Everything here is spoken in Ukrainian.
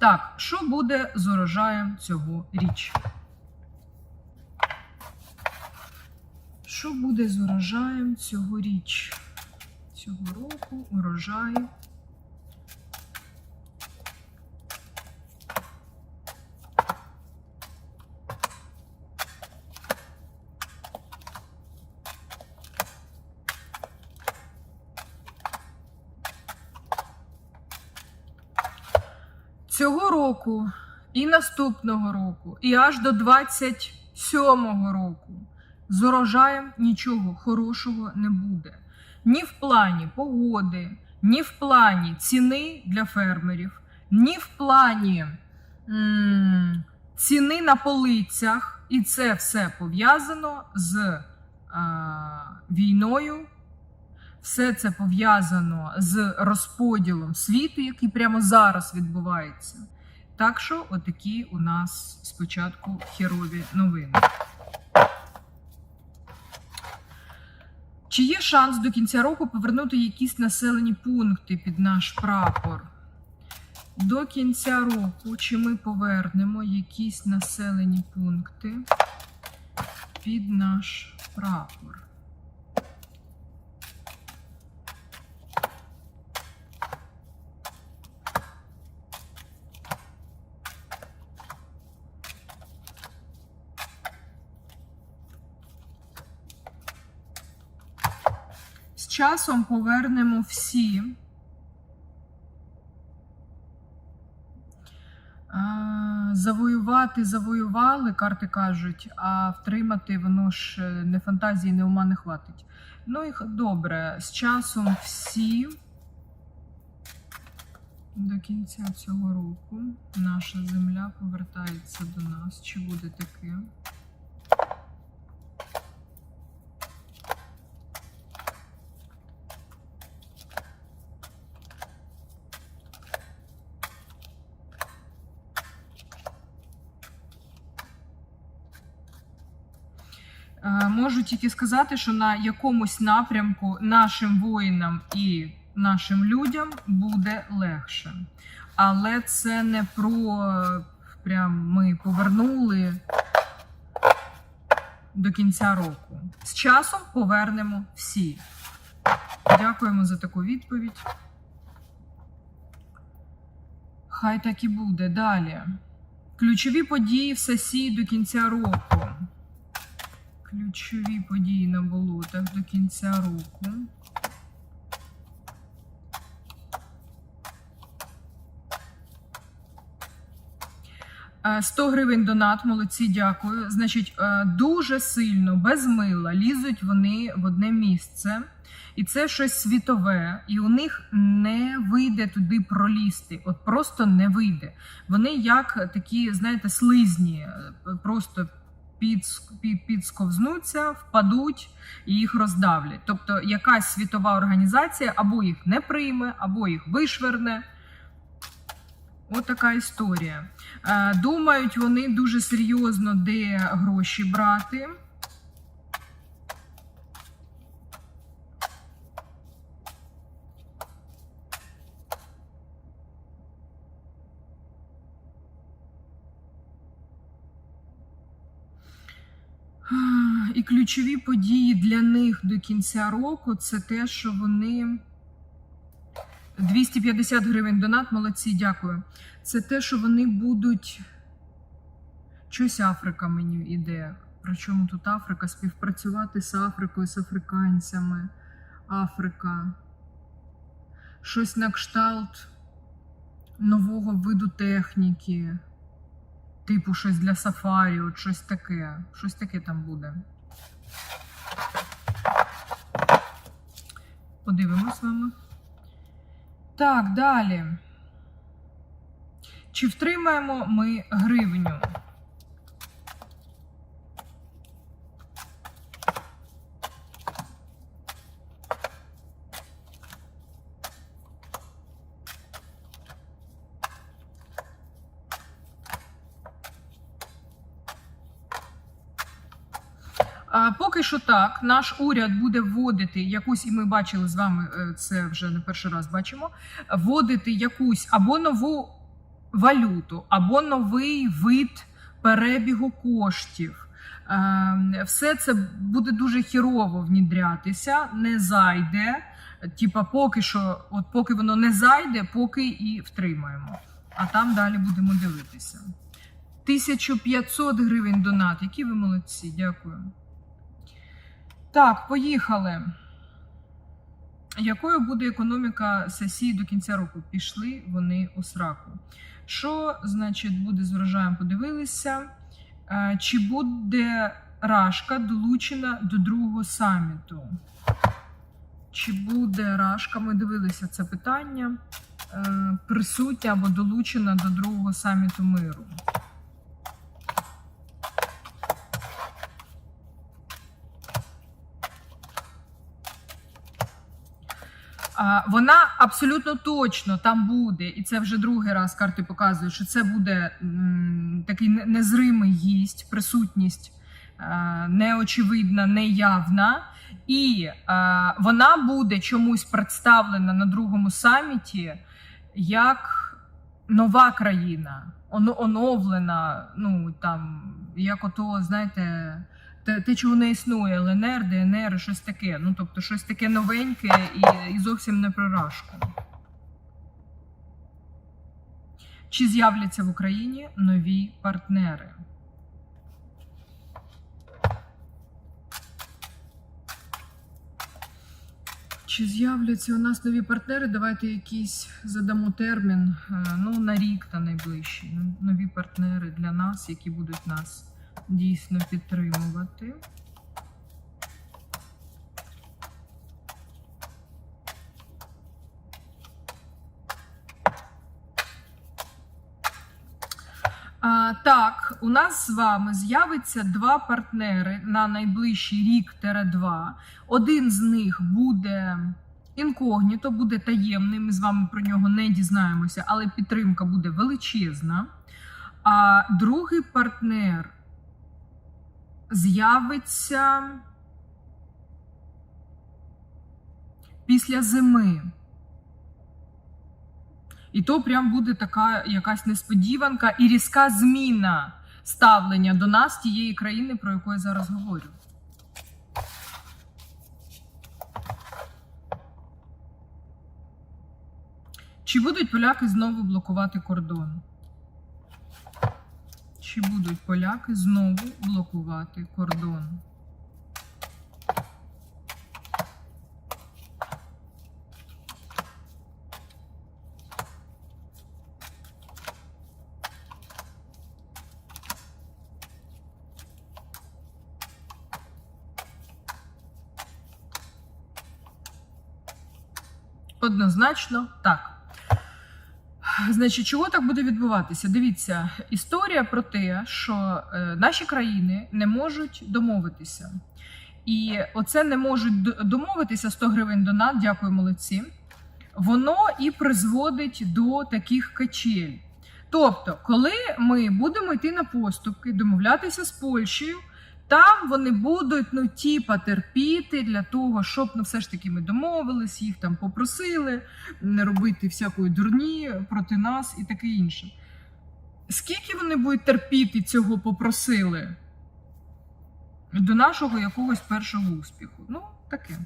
Так, що буде з урожаєм цього річ? Що буде з урожаєм цього річ? Цього року урожай. Цього року і наступного року, і аж до 27-го року з урожаєм нічого хорошого не буде. Ні в плані погоди, ні в плані ціни для фермерів, ні в плані м, ціни на полицях. І це все пов'язано з а, війною. Все це пов'язано з розподілом світу, який прямо зараз відбувається. Так що, отакі у нас спочатку херові новини. Чи є шанс до кінця року повернути якісь населені пункти під наш прапор? До кінця року чи ми повернемо якісь населені пункти під наш прапор? Часом повернемо всі. Завоювати завоювали, карти кажуть, а втримати воно ж е, не фантазії, не ума не хватить. Ну і добре, з часом всі до кінця цього року наша земля повертається до нас. Чи буде таке? Можу тільки сказати, що на якомусь напрямку нашим воїнам і нашим людям буде легше. Але це не про е, прям ми повернули до кінця року. З часом повернемо всі. Дякуємо за таку відповідь. Хай так і буде. Далі. Ключові події в сесії до кінця року. Ключові події на болотах до кінця року. Е, 100 гривень донат, молодці, дякую. Значить, е, дуже сильно, без мила, лізуть вони в одне місце. І це щось світове, і у них не вийде туди пролізти. От просто не вийде. Вони як такі, знаєте, слизні, е, просто підсковзнуться, впадуть і їх роздавлять. Тобто якась світова організація або їх не прийме, або їх вишверне. От така історія. Е, Думають вони дуже серйозно, де гроші брати. І ключові події для них до кінця року це те, що вони 250 гривень донат, молодці, дякую. Це те, що вони будуть. Щось Африка мені йде. Причому тут Африка? Співпрацювати з Африкою, з африканцями. Африка. Щось на кшталт нового виду техніки. Типу, щось для сафарі, от щось таке. Щось таке там буде. Подивимось з вами. Так, далі. Чи втримаємо ми гривню? Поки що так, наш уряд буде вводити якусь, і ми бачили з вами е, це вже не перший раз бачимо. Вводити якусь або нову валюту або новий вид перебігу коштів. Е, Все це буде дуже хірово внідрятися, не зайде. Типа, поки що, от поки воно не зайде, поки і втримаємо. А там далі будемо дивитися. 1500 гривень донат. Які ви молодці, дякую. Так, поїхали. Якою буде економіка сесії до кінця року? Пішли вони у сраку. Що значить буде з врожаєм? Подивилися. Е, Чи буде Рашка долучена до другого саміту? Чи буде Рашка? Ми дивилися це питання. Е, Присутня або долучена до другого саміту миру. Вона абсолютно точно там буде, і це вже другий раз карти показують, що це буде такий незримий гість, присутність е, неочевидна, неявна. І е, вона буде чомусь представлена на другому саміті як нова країна, оновлена, ну там, як ото, знаєте, те, чого не існує, ЛНР, ДНР, щось таке. Ну, тобто, щось таке новеньке і, і зовсім не про рашку. Чи з'являться в Україні нові партнери? Чи з'являться у нас нові партнери? Давайте якийсь задамо термін. е, Ну, на рік та найближчий. Ну, Нові партнери для нас, які будуть нас дійсно підтримувати. Так, у нас з вами з'явиться два партнери на найближчий рік-два. Один з них буде інкогніто, буде таємний. Ми з вами про нього не дізнаємося, але підтримка буде величезна. А другий партнер з'явиться після зими. І то прям буде така якась несподіванка і різка зміна ставлення до нас тієї країни, про яку я зараз говорю. Чи будуть поляки знову блокувати кордон? Чи будуть поляки знову блокувати кордон? Однозначно так. Значить, чого так буде відбуватися? Дивіться, історія про те, що е, наші країни не можуть домовитися. І оце не можуть домовитися 100 гривень донат, дякую, молодці. Воно і призводить до таких качель. Тобто, коли ми будемо йти на поступки, домовлятися з Польщею, там вони будуть ну, типа терпіти для того, щоб ну, все ж таки ми домовились, їх там попросили не робити всякої дурні проти нас і таке інше. Скільки вони будуть терпіти цього попросили до нашого якогось першого успіху? Ну, таке.